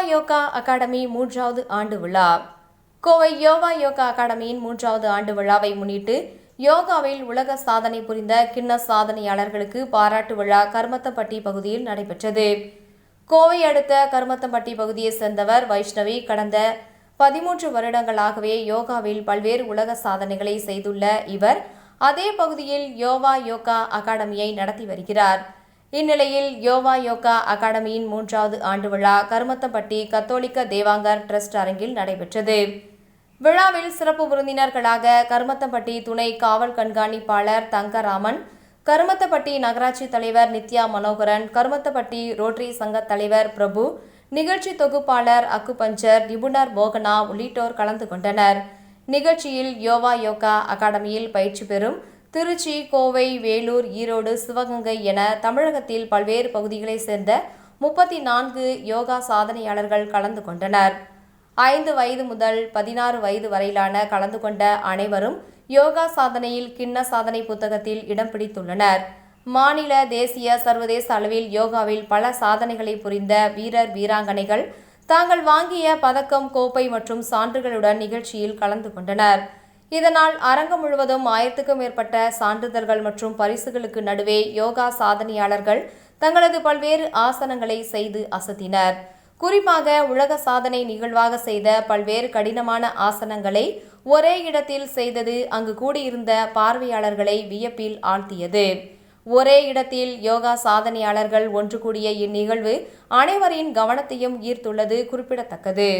Yoga academy மூன்றாவது ஆண்டு விழா. கோவை யோகா யோகா அகாடமியின் மூன்றாவது ஆண்டு விழாவை முன்னிட்டு யோகாவில் உலக சாதனை புரிந்த கிண்ண சாதனையாளர்களுக்கு பாராட்டு விழா கருமத்தம்பட்டி பகுதியில் நடைபெற்றது. கோவை அடுத்த கருமத்தம்பட்டி பகுதியைச் சேர்ந்தவர் வைஷ்ணவி. கடந்த பதிமூன்று வருடங்களாகவே யோகாவில் பல்வேறு உலக சாதனைகளை செய்துள்ள இவர் அதே பகுதியில் யோவா யோகா அகாடமியை நடத்தி வருகிறார். இந்நிலையில் யோவா யோகா அகாடமியின் மூன்றாவது ஆண்டு விழா கருமத்தம்பட்டி கத்தோலிக்க தேவாங்கர் ட்ரஸ்ட் அரங்கில் நடைபெற்றது. விழாவில் சிறப்பு விருந்தினர்களாக கருமத்தம்பட்டி துணை காவல் கண்காணிப்பாளர் தங்கராமன் கருமத்தப்பட்டி நகராட்சி தலைவர் நித்யா மனோகரன் கருமத்தப்பட்டி ரோட்டரி சங்க தலைவர் பிரபு நிகழ்ச்சி தொகுப்பாளர் அக்குபஞ்சர் நிபுணர் மோகனா உள்ளிட்டோர் கலந்து கொண்டனர். நிகழ்ச்சியில் யோவா யோகா அகாடமியில் பயிற்சி பெறும் திருச்சி கோவை வேலூர் ஈரோடு சிவகங்கை என தமிழகத்தில் பல்வேறு பகுதிகளைச் சேர்ந்த முப்பத்தி நான்கு யோகா சாதனையாளர்கள் கலந்து கொண்டனர். ஐந்து வயது முதல் பதினாறு வயது வரையிலான கலந்து கொண்ட அனைவரும் யோகா சாதனையில் கிண்ண சாதனை புத்தகத்தில் இடம் பிடித்துள்ளனர். மாநில தேசிய சர்வதேச அளவில் யோகாவில் பல சாதனைகளை புரிந்த வீரர் வீராங்கனைகள் தாங்கள் வாங்கிய பதக்கம் கோப்பை மற்றும் சான்றுகளுடன் நிகழ்ச்சியில் கலந்து கொண்டனர். இதனால் அரங்கம் முழுவதும் ஆயிரத்துக்கும் மேற்பட்ட சான்றிதழ்கள் மற்றும் பரிசுகளுக்கு நடுவே யோகா சாதனையாளர்கள் தங்களது பல்வேறு ஆசனங்களை செய்து அசத்தினர். குறிப்பாக உலக சாதனை நிகழ்வாக செய்த பல்வேறு கடினமான ஆசனங்களை ஒரே இடத்தில் செய்தது அங்கு கூடியிருந்த பார்வையாளர்களை வியப்பில் ஆழ்த்தியது. ஒரே இடத்தில் யோகா சாதனையாளர்கள் ஒன்று கூடிய இந்நிகழ்வு அனைவரின் கவனத்தையும் ஈர்த்துள்ளது குறிப்பிடத்தக்கது.